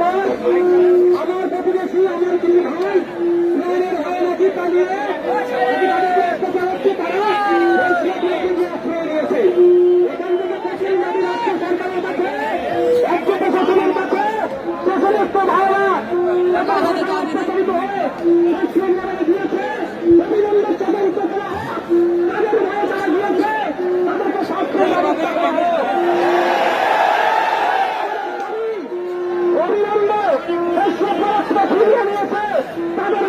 আমার প্রতিবেশী আমার তিনি ভাই প্রাণের ভাই নাকি পালিয়ে তাদেরকে অত্যাচার হচ্ছে তারা এই সিলেটে কিন্তু আশ্রয় নিয়েছে এখান থেকে দেশের নদী রাজ্য সরকারের কাছে রাজ্য প্রশাসনের কাছে যে সমস্ত ভাইরা অত্যাচারিত হয়ে মুসলিম নামে দিয়েছে অবিলম্বে তদন্ত করা হোক। তাদের ভাই যারা দিয়েছে তাদেরকে শাস্তির ব্যবস্থা করা হোক। অবিলম্বে বিশ্ব পরস্পর ফিরিয়ে নিয়েছে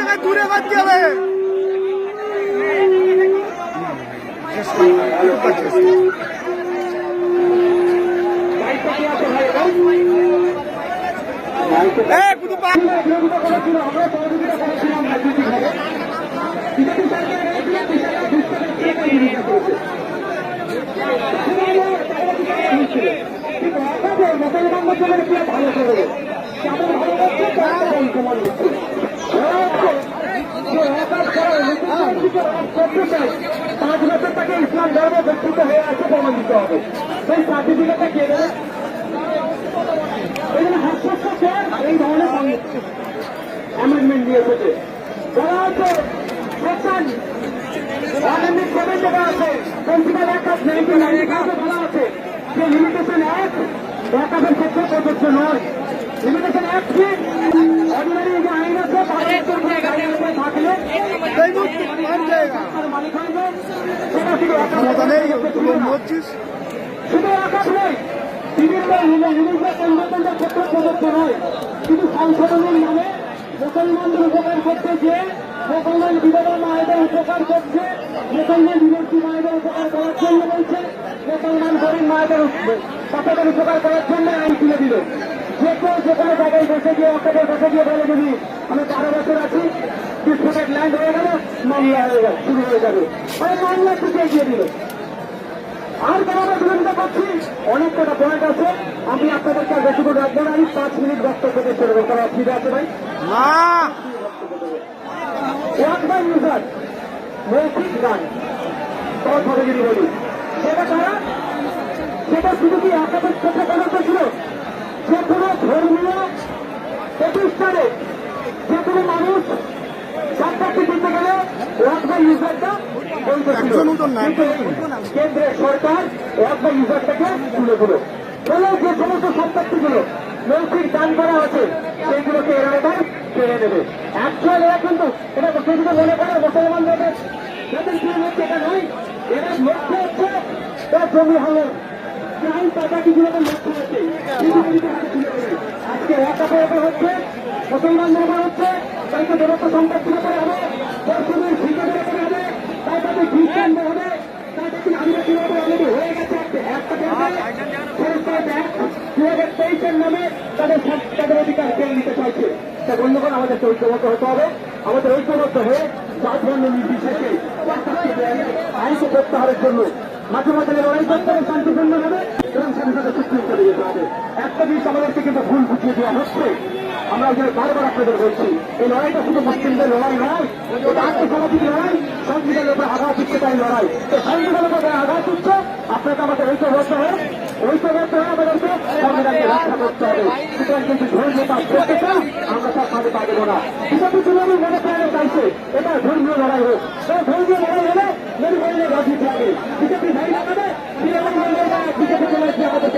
থেকে দূরে বাদ যাবে দায়িত্ব কি আছে ভাই এটা? দায়িত্ব এ কুতু পা বিরোধিতা করেছিল আমরা সহযোগিতা করেছিলাম রাজনৈতিকভাবে বিজেপি সরকার এসেছিল বিশাল দুষ্কর্মের থেকে বিরোধিতা করেছে কিন্তু অভাবে মুসলমান ভালো কেমন ভালো করছে তারা বলতে মনে হচ্ছে ওরা হচ্ছে যে অকাজ করা মুসলমান চায় পাঁচ বছর তাকে ইসলাম ধর্ম ব্যক্তিত হয়ে আছে প্রমাণ দিতে হবে সেই সার্টিফিকেটটা কে দেবে এই ধরনের অ্যামেন্ডমেন্ট দিয়ে এসেছে বলা হচ্ছে সেকশন অ্যামেন্ডমেন্ট সেভেন যেটা আছে principal act of nineteen ninety বলা আছে যে লিমিটেশন অ্যাক্ট একাদের ক্ষেত্রে প্রযোজ্য নয় লিমিটেশন অ্যাক্ট কি ক্ষমতা নেই তুই শুধু আকাশ নয় বিভিন্ন ক্ষেত্রে নয় শুধু সংশোধনের নামে মুসলমানদের উপকার করতে যে মুসলমান বিধবা মায়েদের উপকার করছে মুসলমান বিদেশি মায়েদের উপকার করার জন্য বলছে মুসলমান গরিব মায়েদের বাচ্চাদের উপকার করার জন্য আইন তুলে দিল যে কেউ যে কোনো জায়গায় বসে গিয়ে অকাদের বসে গিয়ে বলে যদি আমি বারো বছর আছি ডিসপুটেড ল্যান্ড হয়ে গেল মামলা হয়ে গেল শুরু হয়ে যাবে। মানে মামলা থেকে এগিয়ে দিল। আর আমরা বিরোধিতা করছি অনেক কটা পয়েন্ট আছে আমি আপনাদেরকে আর বেশি করে রাখব না আমি পাঁচ মিনিট বক্তব্য দিয়ে চলে যাব। কোনো অসুবিধা আছে ভাই? ওয়াক বাই ইউজার মৌখিক গান। কথা যদি বলি। সেটা কারা? সেটা শুধু কি একাধিক ক্ষেত্রে প্রযোজ্য ছিল? যে কোনো ধর্মীয় প্রতিষ্ঠানে যে কোনো মানুষ সম্পত্তি দিতে গেলে ওয়াক বাই ইউজারটা কেন্দ্রের সরকার ওয়াক বাই ইউজারটাকে তুলে দিল। ফলে যে সমস্ত সম্পত্তিগুলো মৌখিক দান করা আছে সেইগুলোকে এরা এবার কেড়ে নেবে। অ্যাকচুয়াল এরা কিন্তু এটা যদি মনে করে মুসলমানদের যাদের কি হচ্ছে এটা নয় এরা লক্ষ্য হচ্ছে জমি হলো। আইন পাতাকিগুলোকে লক্ষ্য হচ্ছে পৃথিবীতে হাতে তুলে দেবে। আজকে হচ্ছে মুসলমানদের এবার হচ্ছে তাইকে দেবত্ব হবে পশ্চিমের শিক্ষকের উপরে হবে তাই তাদের খ্রিস্টানদের হবে তাই তাদের তাদের তাদের অধিকার কেড়ে নিতে চাইছে। তা বন্ধুগণ, আমাদের ঐক্যবদ্ধ হতে হবে, আমাদের ঐক্যবদ্ধ হয়ে জাত বর্ণ নির্বিশেষে আইনকে প্রত্যাহারের জন্য মাঝে মাঝে লড়াই করতে হবে, শান্তিপূর্ণভাবে, এবং সাথে সাথে চুক্তি হবে একটা জিনিস আমাদেরকে কিন্তু ভুল বুঝিয়ে দেওয়া হচ্ছে। আমরা যে বারবার আপনাদের বলছি, এই লড়াইটা শুধু মুসলিমদের লড়াই নয় এটা আত্মসামাজিক লড়াই, সংবিধানের উপর আঘাত দিচ্ছে তাই লড়াই। তো সংবিধানের উপর আঘাত দিচ্ছে আপনাকে আমাদের ঐক্যবদ্ধ হয়ে ঐক্যবদ্ধ হয়ে আমাদেরকে সংবিধানকে রক্ষা করতে হবে। সুতরাং কিন্তু ধর্মীয় করতে চাই আমরা তার সাথে পা দেবো না। মনে চাইছে এটা ধর্মীয় লড়াই হোক। ধর্মীয় লড়াই হলে মেরু বললে রাজনীতি হবে বিজেপি ভাই লাগাবে তৃণমূল বললে বিজেপি